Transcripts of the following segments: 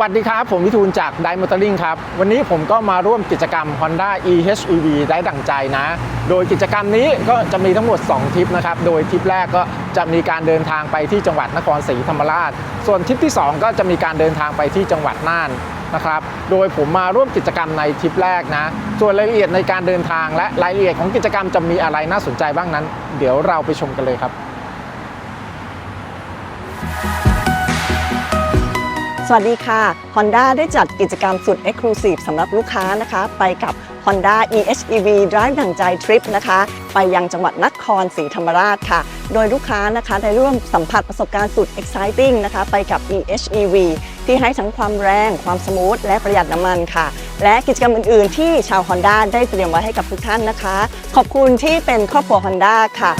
วัสดีครับ ผมวิทูลจากไดมอเตอร์ลิงครับ วันนี้ผมก็มาร่วมกิจกรรม Honda eHEV ได้ดั่งใจนะ โดยกิจกรรมนี้ก็จะมีทั้งหมด 2ทริปนะครับ โดยทริปแรกก็จะมีการเดินทางไปที่จังหวัดนครศรีธรรมราช ส่วนทริปที่ 2 ก็จะมีการเดินทางไปที่จังหวัดน่านนะครับ โดยผมมาร่วมกิจกรรมในทริปแรกนะ ส่วนรายละเอียดในการเดินทางและรายละเอียดของกิจกรรมจะมีอะไรน่าสนใจบ้างนั้น เดี๋ยวเราไปชมกันเลยครับ สวัสดีค่ะ Honda ได้จัดกิจกรรมสุด Exclusive สำหรับลูกค้านะคะ ไปกับ Honda eHEV Drive ดังใจทริปนะคะ ไปยังจังหวัดนครศรีธรรมราชค่ะ โดยลูกค้านะคะได้ร่วมสัมผัสประสบการณ์สุด exciting นะคะ ไปกับ eHEV ที่ให้ทั้งความแรง ความสมูท และประหยัดน้ำมันค่ะ และกิจกรรมอื่น ๆ ที่ชาว Honda ได้เตรียมไว้ให้กับทุกท่านนะคะ ขอบคุณที่เป็นครอบครัว Honda ค่ะ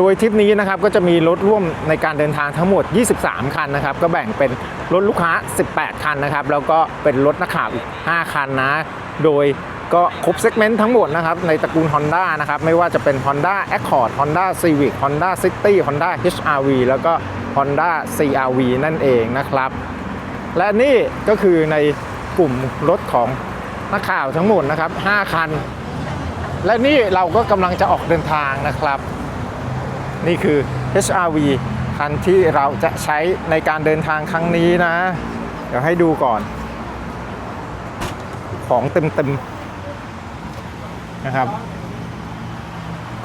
โดยทริปนี้นะครับก็จะมีรถร่วมในการเดินทางทั้งหมด 23 คันนะครับ ก็แบ่งเป็นรถลูกค้า 18 คันนะครับ แล้วก็เป็นรถนักข่าวอีก 5 คันนะ โดยก็ครบเซกเมนต์ทั้งหมดนะครับ ในตระกูล Honda นะครับ ไม่ว่าจะเป็น Honda Accord Honda Civic Honda City Honda HRV แล้วก็ Honda CRV นั่นเองนะครับ และนี่ก็คือในกลุ่มรถของนักข่าวทั้งหมดนะครับ 5 คัน และนี่เราก็กำลังจะออกเดินทางนะครับ นี่คือ HRV คันที่เราจะใช้ในการเดินทางครั้งนี้นะ เดี๋ยวให้ดูก่อน ของเต็มๆนะครับ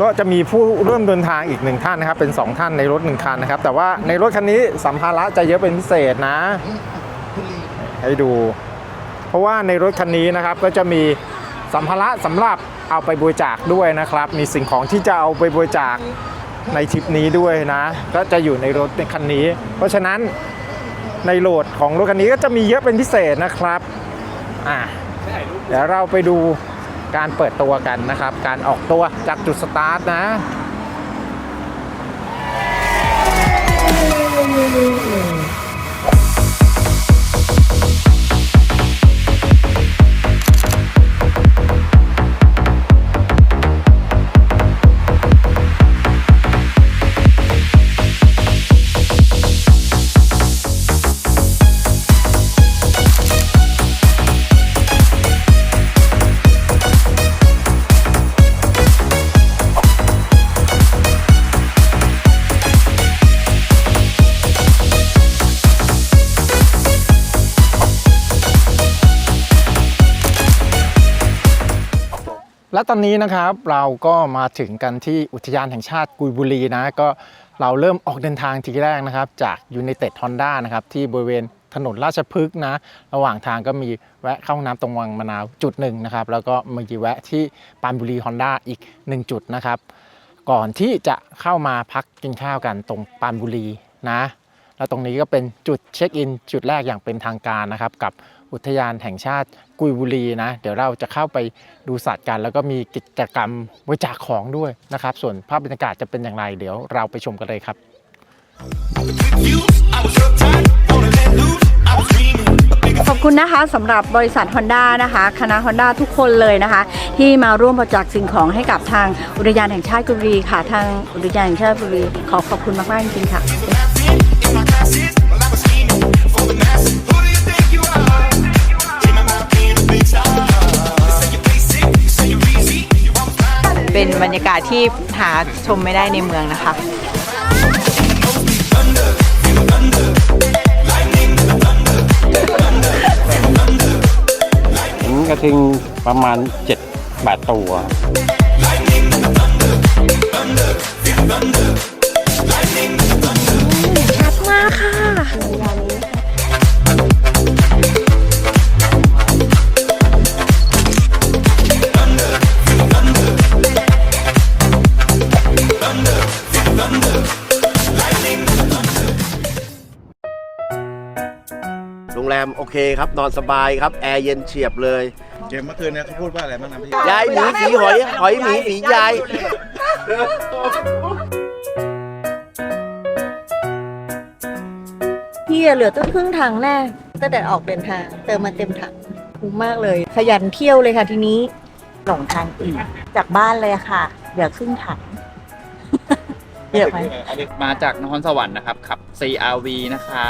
ก็จะมีผู้ร่วมเดินทางอีกหนึ่งท่านนะครับ เป็น 2 ท่านในรถ1คันนะครับ แต่ว่าในรถคันนี้สัมภาระจะเยอะเป็นพิเศษนะ ให้ดู เพราะว่าในรถคันนี้นะครับก็จะมีสัมภาระสำหรับเอาไปบริจาคด้วยนะครับ มีสิ่งของที่จะเอาไปบริจาค ในทริปนี้ด้วยนะ ก็จะอยู่ในรถในคันนี้ เพราะฉะนั้นในโหลดของรถคันนี้ก็จะมีเยอะเป็นพิเศษนะครับอะเดี๋ยวเราไปดูการเปิดตัวกันนะครับ การออกตัวจากจุดสตาร์ทนะ และตอนนี้นะครับเราก็มาถึงกันที่อุทยานแห่งชาติกุยบุรีนะก็เราเริ่มออกเดินทางทีแรกนะครับ จาก United Honda นะครับที่บริเวณถนนราชพฤกษ์นะ ระหว่างทางก็มีแวะเข้าห้องน้ำตรงวังมะนาวจุดหนึ่งนะครับ แล้วก็มีแวะที่ปานบุรี Honda อีก 1 จุดนะครับ ก่อนที่จะเข้ามาพักกินข้าวกันตรงปานบุรีนะ แล้วตรงนี้ก็เป็นจุดเช็คอิน จุดแรกอย่างเป็นทางการนะครับ กับอุทยานแห่งชาติ กุยบุรีนะ เดี๋ยวเราจะเข้าไปดูสัตว์กัน แล้วก็มีกิจกรรมบริจาคของด้วยนะครับ ส่วนภาพบรรยากาศจะเป็นอย่างไร เดี๋ยวเราไปชมกันเลยครับ ขอบคุณนะคะสำหรับบริษัท Honda นะคะ คณะ Honda ทุกคนเลยนะคะ ที่มาร่วมบริจาคสิ่งของให้กับทางอุทยานแห่งชาติกุยบุรีค่ะ ทางอุทยานแห่งชาติกุยบุรีขอขอบคุณมากๆจริงๆค่ะ เป็นบรรยากาศที่หาชมไม่ได้ในเมืองนะคะนกระทิงประมาณ 7 8 ตัว เคครับ นอนสบายครับ แอร์เย็นเฉียบเลย เกมเมื่อคืนเนี่ยเขาพูดว่าอะไรบ้างนะพี่ยายหมีฝีหอยหอยหมีฝียาย พี่เหลือตั้งครึ่งถังแน่ตั้งแต่ออกเดินทาง เติมมาเต็มถังคุ้มมากเลย ขยันเที่ยวเลยค่ะทีนี้ หลงทางอีกจากบ้านเลยอะค่ะเหลือครึ่งถัง เยอะไหมอันนี้มาจากนครสวรรค์นะครับขับ CRV นะคะ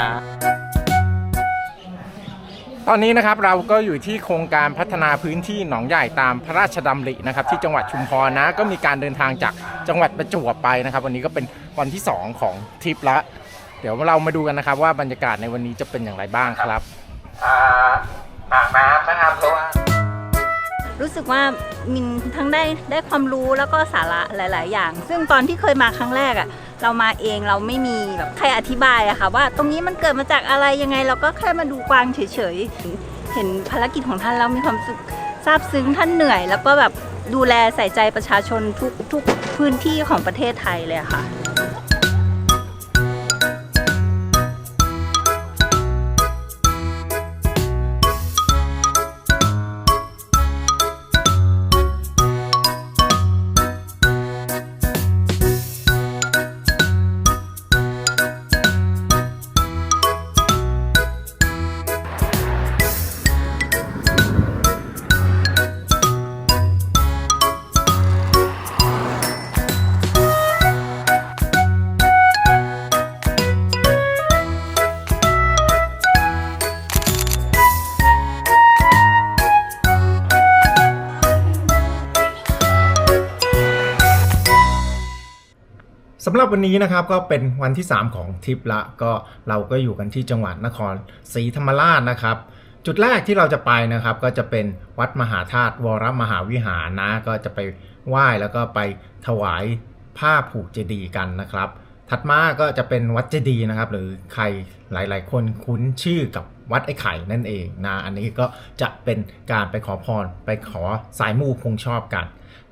ตอนนี้นะครับเราก็อยู่ที่โครงการพัฒนาพื้นที่หนองใหญ่ตามพระราชดำรินะครับที่จังหวัดชุมพรนะก็มีการเดินทางจากจังหวัดประจวบไปนะครับ วันนี้ก็เป็นวันที่ 2 ของทริปละ เดี๋ยวเรามาดูกันนะครับ ว่าบรรยากาศในวันนี้จะเป็นอย่างไรบ้างครับอ่างน้ำนะครับเพราะว่ารู้สึกว่ามินทั้งได้ได้ความรู้แล้วก็สาระหลาย ๆ อย่าง ซึ่งตอนที่เคยมาครั้งแรกอะ่ะ เรามาเองเราไม่มีแบบใครอธิบายอะค่ะ ว่าตรงนี้มันเกิดมาจากอะไรยังไง เราก็แค่มาดูกวางเฉยๆ เห็นภารกิจของท่านแล้วมีความสุขซาบซึ้งท่านเหนื่อย แล้วก็แบบดูแลใส่ใจประชาชนทุกทุกพื้นที่ของประเทศไทยเลยอะค่ะำหรับวันนี้นะครับก็เป็นวันที่ 3 ของทริปละก็เราก็อยู่กันที่จังหวัดนครศรีธรรมราชนะครับ จุดแรกที่เราจะไปนะครับก็จะเป็นวัดมหาธาตุวรมหาวิหารนะก็จะไปไหว้แล้วก็ไปถวายผ้าผูกเจดีย์กันนะครับ ถัดมาก็จะเป็นวัดเจดีย์นะครับ หรือใครหลาย ๆ คนคุ้นชื่อกับวัดไอ้ไข่นั่นเองนะอันนี้ก็จะเป็นการไปขอพรไปขอสายมูคงชอบกัน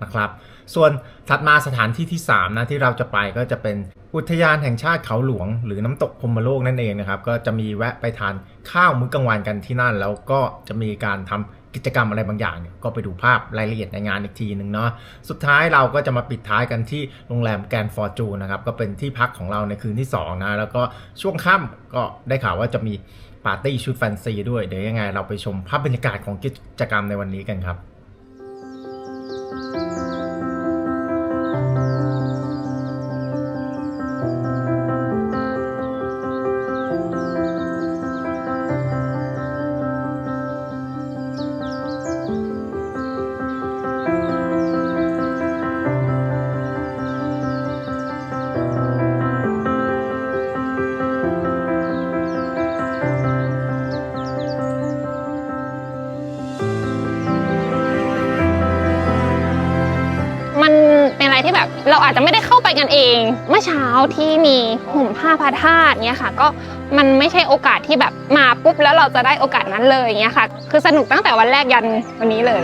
นะครับ ส่วนถัดมาสถานที่ที่3นะที่เราจะไปก็จะเป็นอุทยานแห่งชาติเขาหลวง หรือน้ำตกพมโลกนั่นเองนะครับ ก็จะมีแวะไปทานข้าวมื้อกลางวันกันที่นั่น แล้วก็จะมีการทำกิจกรรมอะไรบางอย่างเนี่ยก็ไปดูภาพรายละเอียดในงานอีกทีหนึ่งเนาะสุดท้ายเราก็จะมาปิดท้ายกันที่โรงแรมแกรนด์ฟอร์จูนนะครับก็เป็นที่พักของเราในคืนที่สองนะแล้วก็ช่วงค่ำก็ได้ข่าวว่าจะมีปาร์ตี้ชุดแฟนซีด้วยเดี๋ยวยังไงเราไปชมภาพบรรยากาศของกิจกรรมในวันนี้กันครับ มั เราอาจจะไม่ได้เข้าไปกันเอง เมื่อเช้าที่มีห่มผ้าพระธาตุเนี่ยค่ะ ก็มันไม่ใช่โอกาสที่แบบมาปุ๊บแล้วเราจะได้โอกาสนั้นเลยเนี่ยค่ะ คือสนุกตั้งแต่วันแรกยันวันนี้เลย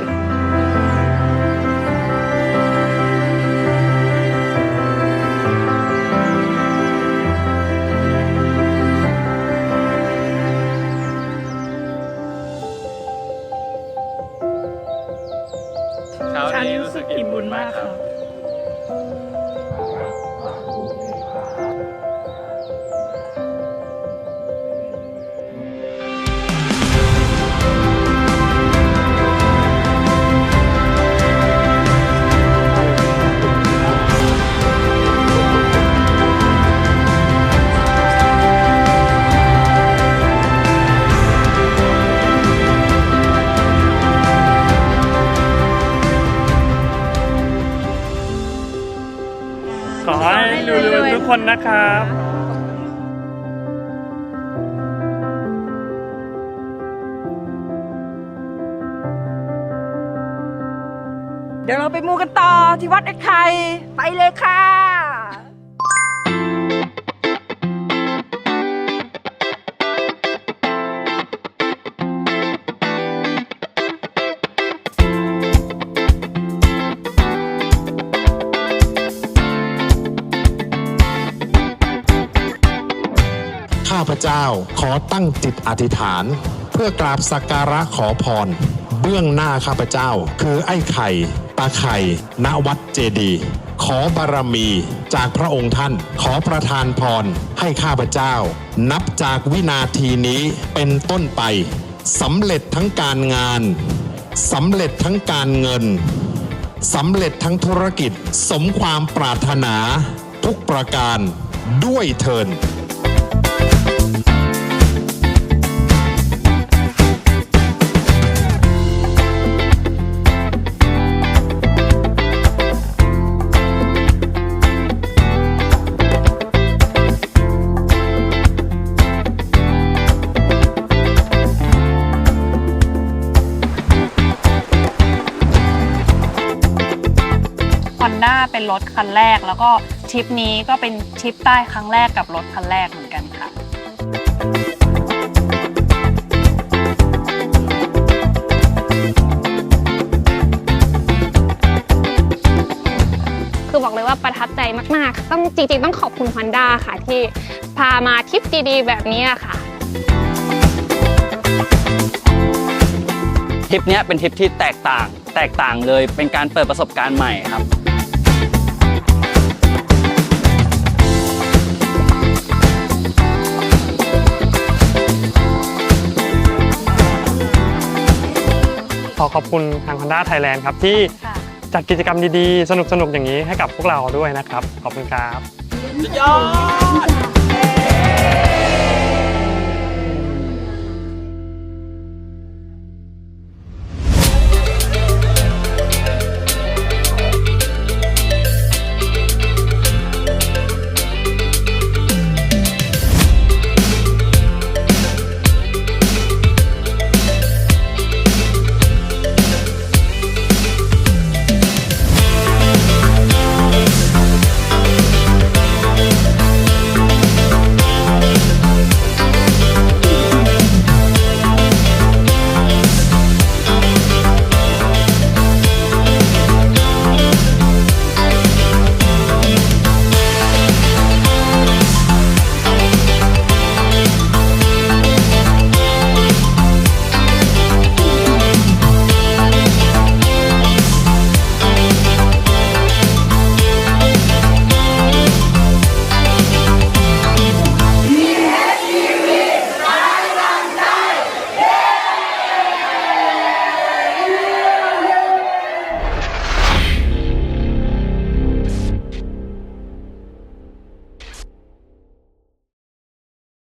ขอให้รวยๆทุกคนนะครับเดี๋ยวเราไปมูกันต่อที่วัดไอ้ไข่ไปเลยค่ะ พเจ้า ขอตั้งจิตอธิษฐาน เพื่อกราบสักการะขอพร เบื้องหน้าข้าพเจ้า คือไอ้ไข่ ตาไข่ณวัดเจดีย์ขอบารมีจากพระองค์ท่าน ขอประทานพรให้ข้าพเจ้า นับจากวินาทีนี้เป็นต้นไปสำเร็จทั้งการงานสำเร็จทั้งการเงินสำเร็จทั้งธุรกิจสมความปรารถนา ทุกประการด้วยเทินาเป็นรถคันแรก แล้วก็ทริปนี้ก็เป็นทริปใต้ครั้งแรกกับรถคันแรกเหมือนกันค่ะคือบอกเลยว่าประทับใจมากๆ ต้องจริงๆ ต้องขอบคุณ Honda ค่ะ ที่พามาทริปดีๆ แบบนี้ค่ะทริปเนี้ยเป็นทริปที่แตกต่าง แตกต่างเลยเป็นการเปิดประสบการณ์ใหม่ครับ ขอขอบคุณทาง Honda Thailand ครับที่จัดกิจกรรมดีๆ สนุกๆ อย่างนี้ให้กับพวกเราด้วยนะครับ ขอบคุณครับ สุดยอด